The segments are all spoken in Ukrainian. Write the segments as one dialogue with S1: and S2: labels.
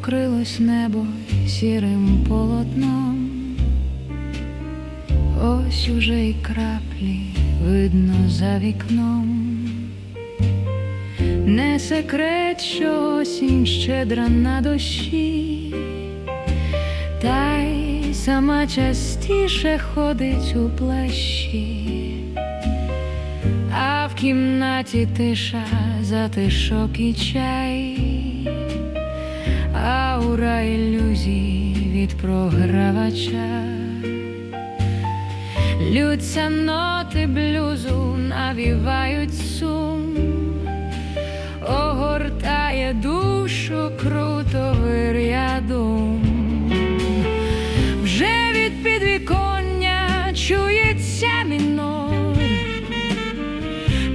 S1: вкрилось небо сірим полотном, ось уже й краплі видно за вікном. Не секрет, що осінь щедра на дощі, та й сама частіше ходить у плащі, а в кімнаті тиша затишок і чай, аура ілюзій від програвача. Лються ноти блюзу навівають сум, огортає душу круто вирядум. Вже від підвіконня чується мінор,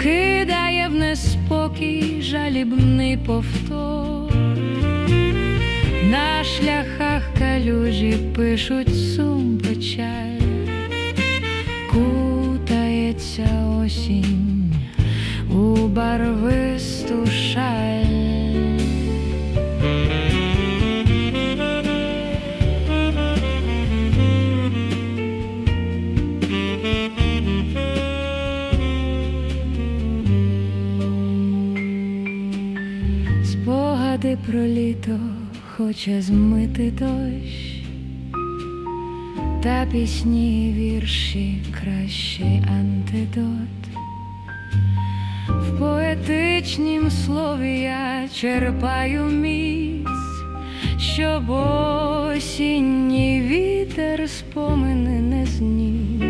S1: кидає в неспокій жалібний повтор. На шляхах калюжі пишуть сум печаль кутається осінь у барвисту шаль. Спогади про літо хоче змити дощ. Та пісні, вірші кращий антидот. В поетичнім слові я черпаю міць, щоб осінній вітер спомини не зніс.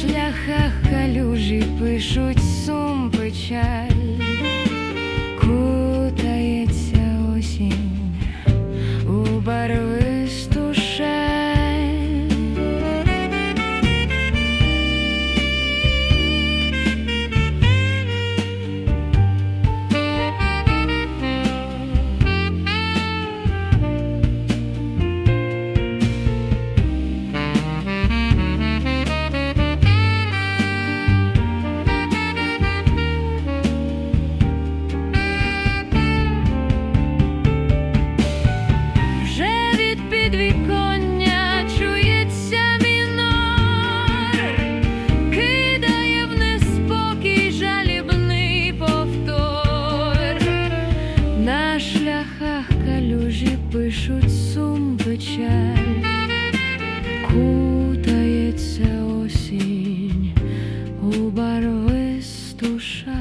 S1: Шляхах калюжі пишуть кутається осінь у барвисту шаль.